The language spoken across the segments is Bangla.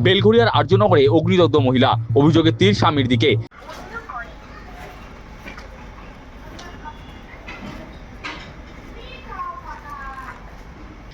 বেলঘরিয়ার আর্যনগরে অগ্নিদগ্ধ মহিলা অভিযোগে তীর স্বামীর দিকে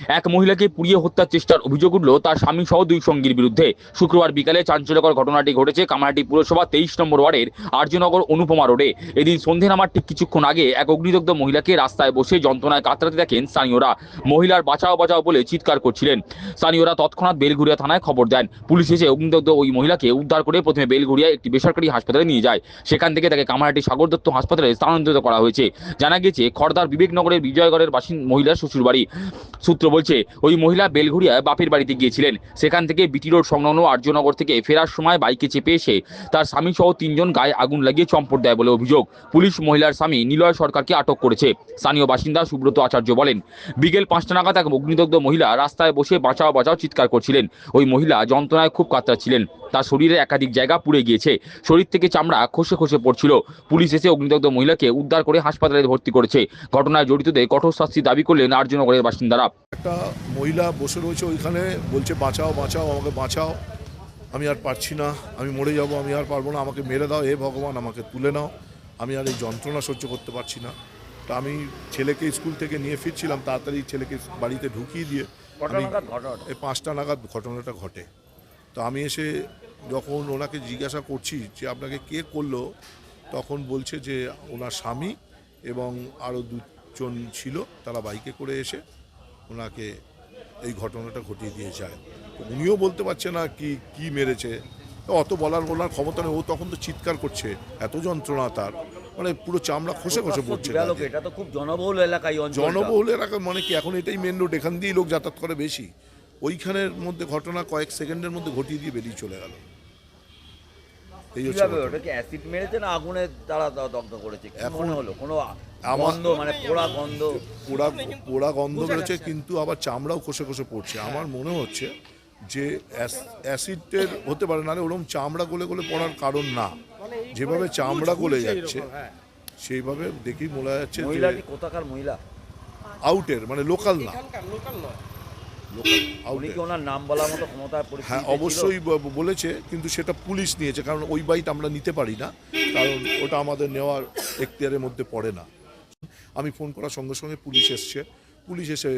এক মহিলাকে পুড়িয়ে হত্যার চেষ্টার অভিযোগ উঠল তার স্বামী সহ দুই সঙ্গীর বিরুদ্ধে। শুক্রবার বিকালে চাঞ্চল্যকর ঘটনাটি ঘটেছে কামারহাটি পুরসভা তেইশ নম্বর ওয়ার্ডের আর্যনগর অনুপমা রোডে। এদিন সন্ধে নামার ঠিক কিছুক্ষণ আগে এক অগ্নিদগ্ধ মহিলাকে রাস্তায় বসে যন্ত্রণায় কাতরাতে দেখেন স্থানীয়রা। মহিলার বাঁচাও বাঁচাও বলে চিৎকার করছিলেন। স্থানীয়রা তৎক্ষণাৎ বেলঘুরিয়া থানায় খবর দেন। পুলিশ এসে অগ্নিদগ্ধ ওই মহিলাকে উদ্ধার করে প্রথমে বেলঘুরিয়া একটি বেসরকারি হাসপাতালে নিয়ে যায়। সেখান থেকে তাকে কামারহাটি সাগর দত্ত হাসপাতালে স্থানান্তরিত করা হয়েছে। জানা গেছে খড়দার বিবেকনগরের বিজয়গড়ের বাসিন্দা মহিলার শ্বশুরবাড়ি। সূত্র বলছে, ওই মহিলা বেলঘুরিয়ায় বাপের বাড়িতে গিয়েছিলেন। সেখান থেকে বিটি রোড সংলগ্ন আর্যনগর থেকে ফেরার সময় বাইকে চেপে এসে তার স্বামী সহ তিনজন গায়ে আগুন লাগিয়ে চম্পট দেয় বলে অভিযোগ। পুলিশ মহিলার স্বামী নিলয় সরকারকে আটক করেছে। স্থানীয় বাসিন্দা সুব্রত আচার্য বলেন, বিকেল পাঁচটা নাগাদ এক অগ্নিদগ্ধ মহিলা রাস্তায় বসে বাঁচাও বাঁচাও চিৎকার করছিলেন। ওই মহিলা যন্ত্রণায় খুব কাতরাচ্ছিলেন তার শরীরে একাধিক জায়গা পুড়ে গিয়েছে। শরীর থেকে চামড়া খসে খসে পড়ছিল। পুলিশ এসে অগ্নিদগ্ধ মহিলাকে উদ্ধার করে হাসপাতালে ভর্তি করেছে। ঘটনায় জড়িতদের কঠোর শাস্তি দাবি করলেন আর্যনগরের বাসিন্দারা। একটা মহিলা বসে রয়েছে ওইখানে বলছে বাঁচাও বাঁচাও আমাকে বাঁচাও। আমি আর পারছি না আমি মরে যাব আমি আর পারব না আমাকে মেরে দাও হে ভগবান আমাকে তুলে নাও। আমি আর এই যন্ত্রণা সহ্য করতে পারছি না। তা আমি ছেলেকে স্কুল থেকে নিয়ে ফিরছিলাম তাড়াতাড়ি ছেলেকে বাড়িতে ঢুকিয়ে দিয়ে আমি এই পাঁচটা নাগাদ ঘটনাটা ঘটে। তো আমি এসে যখন ওনাকে জিজ্ঞাসা করছি যে আপনাকে কে করল? তখন বলছে যে ওনার স্বামী এবং আরও দুজন ছিল তারা বাইকে করে এসে ওনাকে এই ঘটনাটা ঘটিয়ে দিয়ে যায় উনিও বলতে পারছে না কি কি মেরেছে। অত বলার বলার ক্ষমতা নেই। ও তখন তো চিৎকার করছে এত যন্ত্রণা তার। মানে পুরো চামড়া খসে খসে পড়ছে এটা তো খুব জনবহুল এলাকা জনবহুল এলাকা মানে কি এখন এটাই মেন রোড এখান দিয়েই লোক যাতায়াত করে বেশি। ওইখানের মধ্যে ঘটনা কয়েক সেকেন্ডের মধ্যে ঘটিয়ে দিয়ে বেরিয়ে চলে গেল। এই হচ্ছে কীভাবে? ওটা কি অ্যাসিড মেরেছে না দ- দগ্ধ করেছে? এখন হলো? কোনো গন্ধ মানে পোড়া গন্ধ? পোড়া পোড়া গন্ধ বেরোচ্ছে কিন্তু আবার চামড়াও খসে খসে পড়ছে। আমার মনে হচ্ছে যে অ্যাস- অ্যাসিডের হতে পারে নাহলে ওরকম চামড়া গলে গলে পড়ার কারণ না। যেভাবে চামড়া গলে যাচ্ছে সেইভাবে দেখি মনে যাচ্ছে কোথাকার মহিলা? আউটের মানে লোকাল না। লোকাল উনি কি ওনার নাম বলার মতো ক্ষমতার হ্যাঁ অবশ্যই বলেছে কিন্তু সেটা পুলিশ নিয়েছে কারণ ওই বাইট আমরা নিতে পারি না কারণ ওটা আমাদের নেওয়ার এখতিয়ারের মধ্যে পড়ে না। আমি ফোন করার সঙ্গে সঙ্গে পুলিশ এসছে পুলিশ এসে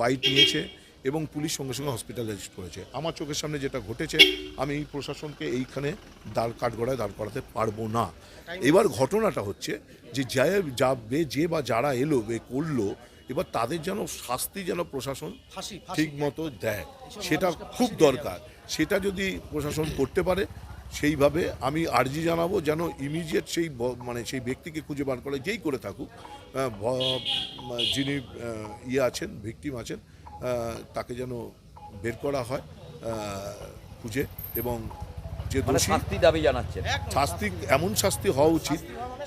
বাইট নিয়েছে এবং পুলিশ সঙ্গে সঙ্গে হসপিটালাইজ করেছে। আমার চোখের সামনে যেটা ঘটেছে আমি এই প্রশাসনকে এইখানে দাঁড় কাঠগড়ায় দাঁড় করাতে পারব না। এবার ঘটনাটা হচ্ছে যে যায় যাবে যে বা যারা এলো বে করল এবার তাদের যেন শাস্তি যেন প্রশাসন ঠিক মতো দেয় সেটা খুব দরকার। সেটা যদি প্রশাসন করতে পারে সেইভাবে আমি আর্জি জানাব যেন ইমিডিয়েট সেই মানে সেই ব্যক্তিকে খুঁজে বার করে যেই করে থাকুক যিনি ইয়ে আছেন ভিকটিম আছেন তাকে যেন বের করা হয় খুঁজে এবং যে মানে দোষী শাস্তি দাবি জানাচ্ছেন। শাস্তি এমন শাস্তি হওয়া উচিত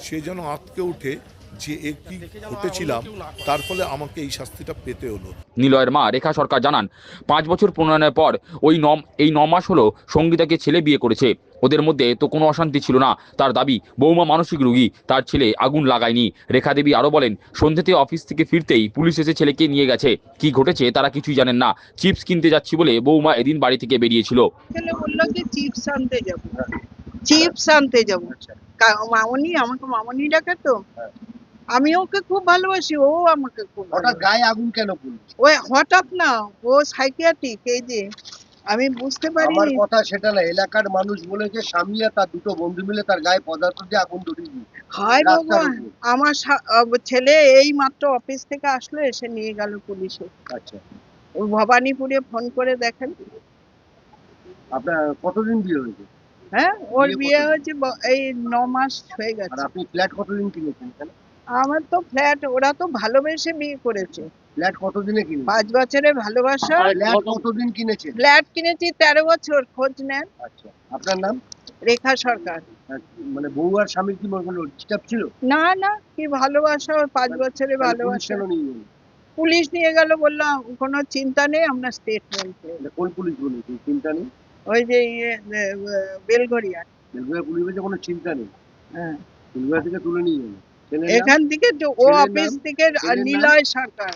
সে যেন আটকে উঠে যে এ কি ঘটেছিলাম তার ফলে আমাকে এই শাস্তিটা পেতে হলো। নিলয়ের মা রেখা সরকার জানান পাঁচ বছর প্রণয়নের পর ওই নম এই ন মাস হলো সঙ্গীতাকে ছেলে বিয়ে করেছে। ওদের মধ্যে তো কোনো অশান্তি ছিল না। তার দাবি বৌমা মানসিক রোগী তার ছেলে আগুন লাগায়নি। রেখা দেবী আরও বলেন সন্ধ্যেতে অফিস থেকে ফিরতেই পুলিশ এসে ছেলেকে নিয়ে গেছে। কি ঘটেছে তারা কিছুই জানেন না। চিপস কিনতে যাচ্ছি বলে বৌমা এদিন বাড়ি থেকে বেরিয়েছিল। ছেলে বলল যে চিপস আনতে যাব। চিপস আনতে যাব। মামনি আমাকে মামনি ডাকে তো। আমি ওকে খুব ভালোবাসি ও আমাকে খুব হঠাৎ গায়ে আগুন কেন পড়ল? ওই হঠাৎ না ও সাইকিয়াট্রিক এই যে আমি বুঝতে পারি আমার কথা সেটা না এলাকার মানুষ বলেছে স্বামী আর তার দুটো বন্ধু মিলে তার গায়ে পদার্থ দিয়ে আগুন ধরিয়ে দিয়েছে। হায় ভগবান! আমার ছেলে এই মাত্র অফিস থেকে আসলো এসে নিয়ে গেল পুলিশে। আচ্ছা। ওই ভবানীপুরে ফোন করে দেখেন। আপনার কতদিন বিয়ে হয়েছে? হ্যাঁ ওর বিয়ে হয়েছে এই ন মাস হয়ে আর গেছে। আপনি ফ্ল্যাট কতদিন কিনেছেন আমার তো ফ্ল্যাট ওরা তো ভালোবেসে বিয়ে করেছে। ফ্ল্যাট কতদিনে কিনেছেন পাঁচ বছরে ভালোবাসা। ফ্ল্যাট কতদিন কিনেছেন ফ্ল্যাট কিনেছি তেরো বছর খোঁজ নেন। আচ্ছা আপনার নাম? রেখা সরকার। মানে বউ আর স্বামীর কি মনে ডিস্টার্ব ছিল? না না কি ভালোবাসা পাঁচ তাহলে পুলিশ ভালোবাসা। কেন নিয়ে গেল? পুলিশ নিয়ে গেল বললাম কোনো চিন্তা নেই আমরা স্টেটমেন্ট এটা কোন পুলিশ বলেছে চিন্তা নেই? ওই যে ইয়ে বেলঘরিয়া বেলগুড়া পুলিশ বলেছে কোনো চিন্তা নেই। হ্যাঁ। বেলগুড়া থেকে তুলে নিয়ে গেল? এখান থেকে ও অফিস থেকে? নিলয় সরকার